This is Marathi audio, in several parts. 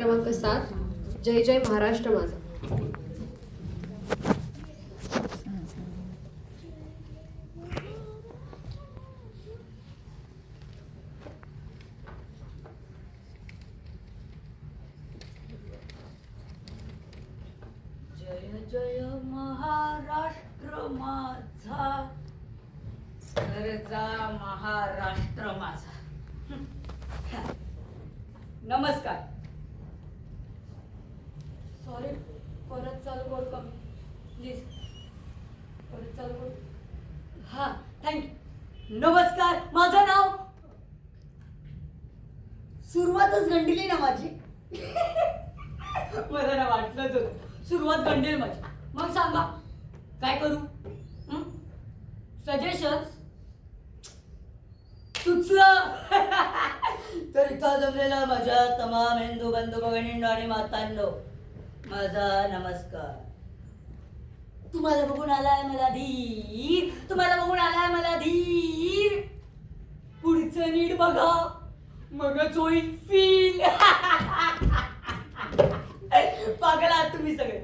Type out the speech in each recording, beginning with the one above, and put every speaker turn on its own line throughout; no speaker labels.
क्रमांक सात. जय जय महाराष्ट्र माझा.
जय जय महाराष्ट्र माझा. घरचा महाराष्ट्र माझा. नमस्कार. सॉरी परत चालू करू कमी प्लीज परत चालू करू. हा थँक्यू नमस्कार. माझं नाव सुरुवातच गंडीली ना माझी? मला ना वाटलंच होतं. सुरुवात गंडेल माझी. मग सांगा काय करू? सजेशन्स सुचलं. तर इथं जमलेला माझ्या तमाम हिंदू बंधू भगिनींनो आणि मातांनो माझा नमस्कार. तुम्हाला बघून आलाय मला धीर. तुम्हाला बघून आलाय मला धीर. पुढचं नीट बघा. मगच होईल फील पागल आहात तुम्ही सगळे.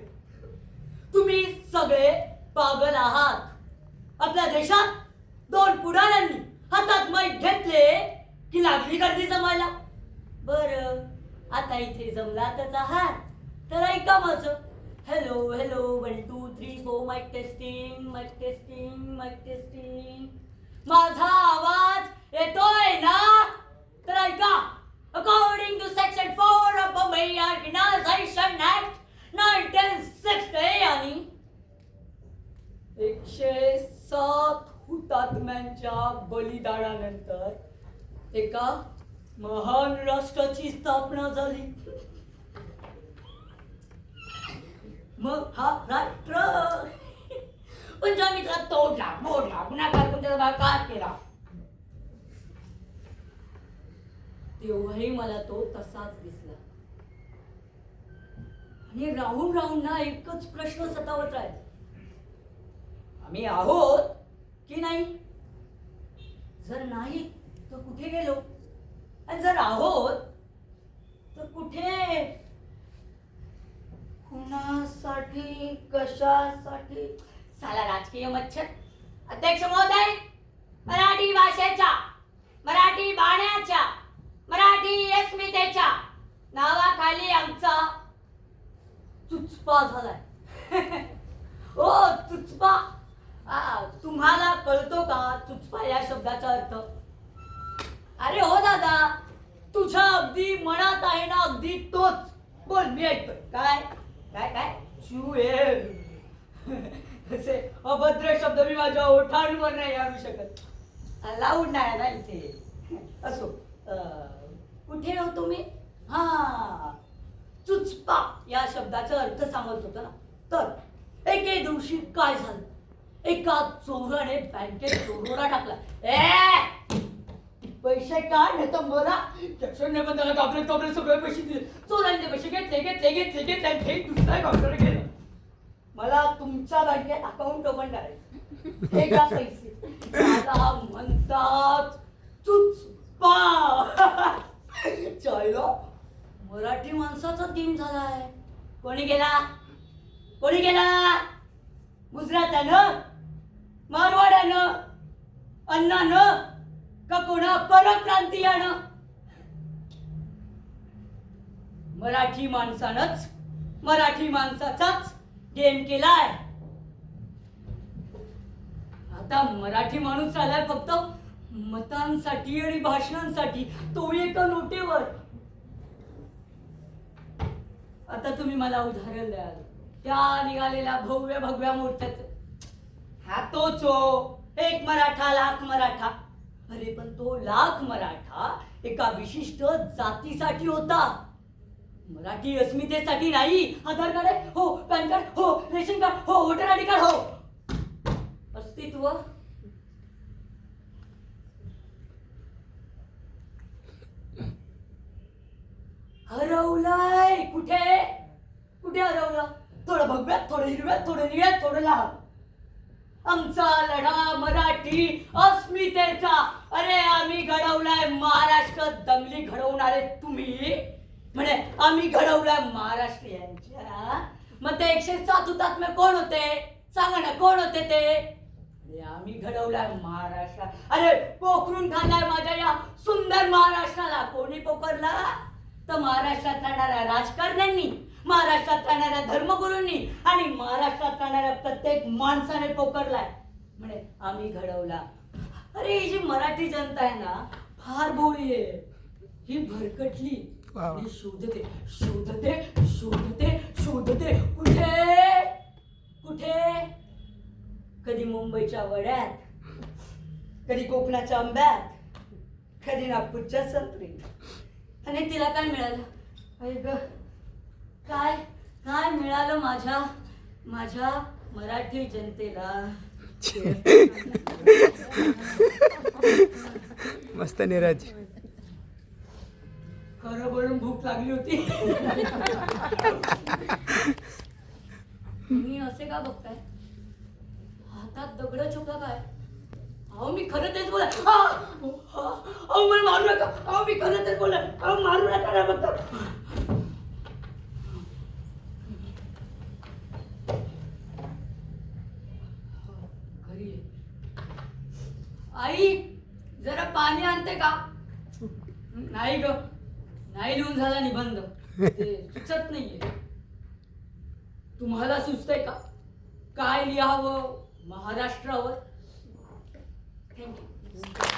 तुम्ही सगळे पागल आहात. आपल्या देशात दोन पुढाऱ्यांनी हातात मैत घेतले की लागली गर्दी जमायला. बर आता इथे जमलातच आहात. तर ऐका माझं. Hello hello one two three four mic testing mic testing mic testing माझा आवाज येतोय ना? तर ऐका. According to section four of Bombay organisation act nineteen sixty आणि एकशे सात हुतात्म्यांच्या बलिदानानंतर एका महान राष्ट्राची स्थापना झाली. मग हा राष्ट्र. पण ज्या मित्रात तोडला मोडला गुन्हागार पण त्याचा काय केला? तेव्हाही मला तो तसाच दिसला. आणि राहून राहून ना एकच प्रश्न सतावत राहील. आम्ही आहोत की नाही? जर नाही तर कुठे गेलो? आणि जर आहोत तर कुठे कशासाठी साला राजकीय मच्छर. अध्यक्ष महोदय मराठी भाषेच्या मराठी बाण्याच्या मराठी अस्मितेच्या नावाखाली आमचा चुचपा झालाय. ओ चुचपा. आ, तुम्हाला कळतो का चुचपा या शब्दाचा अर्थ? अरे हो दादा. तुझ्या अगदी मनात आहे ना अगदी तोच. बोल मी ऐकतोय. काय? काय काय? असे अभद्र शब्द मी माझ्या ओठांवर नाही आणू शकत लावून नाही ना इथे असो कुठे हो तुम्ही हा चुचपा या शब्दाचा अर्थ सांगत होता ना तर एके दिवशी काय झालं एका चोराने बँकेत चोरोडा टाकला ए पैसे काय नाही तर मला लक्षणे पण त्याला कापले कापले सगळे पैसे दिले चोरांचे पैसे घेतले घेतले घेतले घेतले घेत हे दुसऱ्या काउंटर मला तुमच्या बँकेत अकाउंट ओपन करायचं. हे का पैसे. मला म्हणतात चुचपा चायलो मराठी माणसाचा टीम झालाय. कोणी गेला? कोणी गेला? गुजरातानं? मारवाड्यानं? अण्णानं का कोणा परप्रांतीयानं? मराठी माणसानंच मराठी माणसाचाच गेम केलाय. आता मराठी माणूस आलाय फक्त मतांसाठी आणि भाषणांसाठी. तो एका नोटेवर. आता तुम्ही मला उदाहरण द्याल त्या निघालेल्या भव्य भगव्या मोठ्याच हा तोच हो. एक मराठा लाख मराठा. अरे पण तो लाख मराठा एका विशिष्ट जातीसाठी होता. मराठी अस्मितेसाठी नाही. आधार कार्ड आहे. हो पॅन कार्ड हो रेशन कार्ड हो वोटर आय डी कार्ड हो. अस्तित्व? हरवलाय. कुठे? कुठे हरवलं? थोडं भगव्यात थोडं हिरव्यात थोडं निळ्यात थोडं लाल. आमचा लढा मराठी अस्मितेचा. अरे आम्ही घडवलाय महाराष्ट्र. दंगली घडवणारे तुम्ही. म्हणे आम्ही घडवलंय महाराष्ट्र यांच्या मग ते एकशे सात हुतात्मे कोण होते? सांगा ना कोण होते ते? अरे आम्ही घडवलाय महाराष्ट्र. अरे पोखरून खाल्लाय माझ्या या सुंदर महाराष्ट्राला. कोणी पोखरला? तर महाराष्ट्रात राहणाऱ्या राजकारण्यांनी महाराष्ट्रात राहणाऱ्या धर्मगुरूंनी आणि महाराष्ट्रात राहणाऱ्या प्रत्येक माणसाने पोखरलाय. म्हणे आम्ही घडवला. अरे ही जी मराठी जनता आहे ना फार भोळी आहे. ही भरकटली. शोधते शोधते शोधते शोधते. कुठे? कुठे? कधी मुंबईच्या वड्यात कधी कोकणाच्या आंब्यात कधी नागपूरच्या संत्रीत. आणि तिला काय मिळालं? अरे ग काय? काय मिळालं माझ्या माझ्या मराठी जनतेला?
मस्त नीरज.
खरं बोलून भूक लागली होती. मी असे का बघताय? हातात दगड छोका काय? अहो मी खरं तेच बोला अहो मला मारू नका. अहो मी खरं तेच बोला अहो मारू नका ना बघता आई जरा पाणी आणते का? नाही ग. नाही लिहून झाला निबंध ते सुचत नाहीये. तुम्हाला सुचतंय का? काय लिहावं? महाराष्ट्रावर? थँक्यू